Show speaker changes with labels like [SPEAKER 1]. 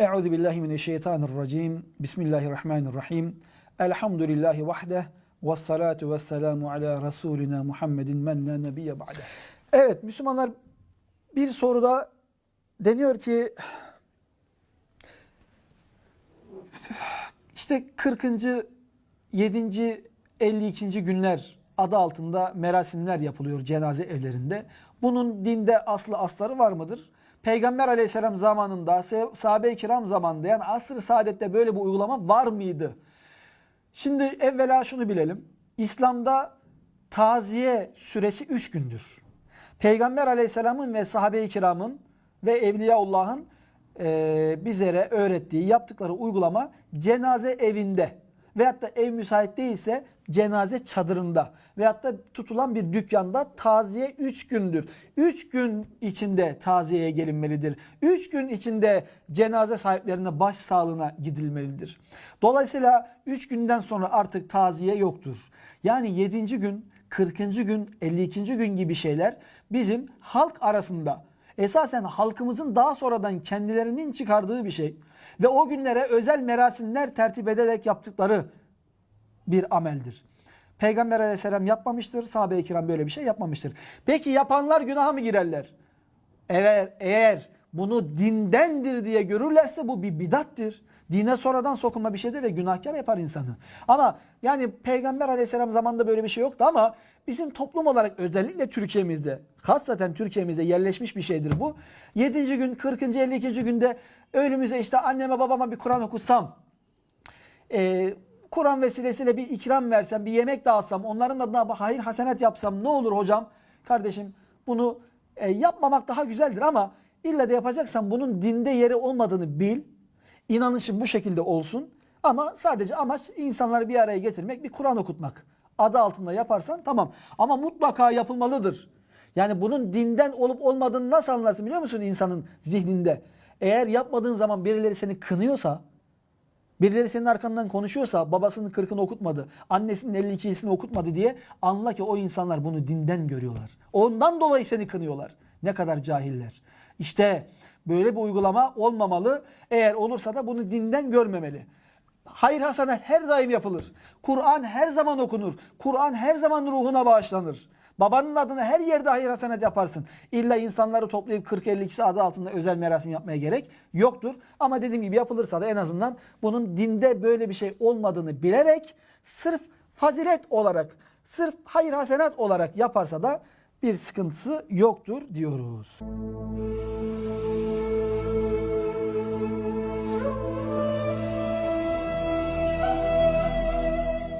[SPEAKER 1] Euzu billahi mineşşeytanirracim. Bismillahirrahmanirrahim. Elhamdülillahi vahde ve salatu ve selamu ala Resulina Muhammedin men la nebiyye ba'de. Evet Müslümanlar bir soruda deniyor ki işte 40. 7. 52. günler adı altında merasimler yapılıyor cenaze evlerinde. Bunun dinde aslı asları var mıdır? Peygamber aleyhisselam zamanında, sahabe-i kiram zamanında yani asr-ı saadette böyle bir uygulama var mıydı? Şimdi evvela şunu bilelim. İslam'da taziye süresi 3 gündür. Peygamber aleyhisselamın ve sahabe-i kiramın ve Evliyaullah'ın e, bizlere öğrettiği, yaptıkları uygulama cenaze evinde veyahut da ev müsait değilse cenaze çadırında veyahut da tutulan bir dükkanda taziye 3 gündür. 3 gün içinde taziyeye gelinmelidir. 3 gün içinde cenaze sahiplerine baş sağlığına gidilmelidir. Dolayısıyla 3 günden sonra artık taziye yoktur. Yani 7. gün, 40. gün, 52. gün gibi şeyler bizim halk arasında esasen halkımızın daha sonradan kendilerinin çıkardığı bir şey ve o günlere özel merasimler tertip ederek yaptıkları bir ameldir. Peygamber aleyhisselam yapmamıştır, sahabe-i kiram böyle bir şey yapmamıştır. Peki yapanlar günaha mı girerler? Eğer, eğer bunu dindendir diye görürlerse bu bir bidattir. Dine sonradan sokulma bir şeydir ve günahkar yapar insanı. Ama yani Peygamber aleyhisselam zamanında böyle bir şey yoktu ama bizim toplum olarak özellikle Türkiye'mizde, hasaten Türkiye'mizde yerleşmiş bir şeydir bu. 7. gün, 40. 52. günde ölümüze işte anneme babama bir Kur'an okutsam, e, Kur'an vesilesiyle bir ikram versem, bir yemek dağıtsam, onların adına hayır hasenet yapsam ne olur hocam? Kardeşim bunu e, yapmamak daha güzeldir ama illa da yapacaksan bunun dinde yeri olmadığını bil. İnanışın bu şekilde olsun. Ama sadece amaç insanları bir araya getirmek, bir Kur'an okutmak. Adı altında yaparsan tamam. Ama mutlaka yapılmalıdır. Yani bunun dinden olup olmadığını nasıl anlarsın biliyor musun insanın zihninde? Eğer yapmadığın zaman birileri seni kınıyorsa, birileri senin arkandan konuşuyorsa, babasının kırkını okutmadı, annesinin 52'sini okutmadı diye anla ki o insanlar bunu dinden görüyorlar. Ondan dolayı seni kınıyorlar. Ne kadar cahiller. İşte böyle bir uygulama olmamalı. Eğer olursa da bunu dinden görmemeli. Hayır hasana her daim yapılır. Kur'an her zaman okunur. Kur'an her zaman ruhuna bağışlanır. Babanın adına her yerde hayır hasenet yaparsın. İlla insanları toplayıp 40-50 adı altında özel merasim yapmaya gerek yoktur. Ama dediğim gibi yapılırsa da en azından bunun dinde böyle bir şey olmadığını bilerek sırf fazilet olarak, sırf hayır hasenat olarak yaparsa da bir sıkıntısı yoktur diyoruz.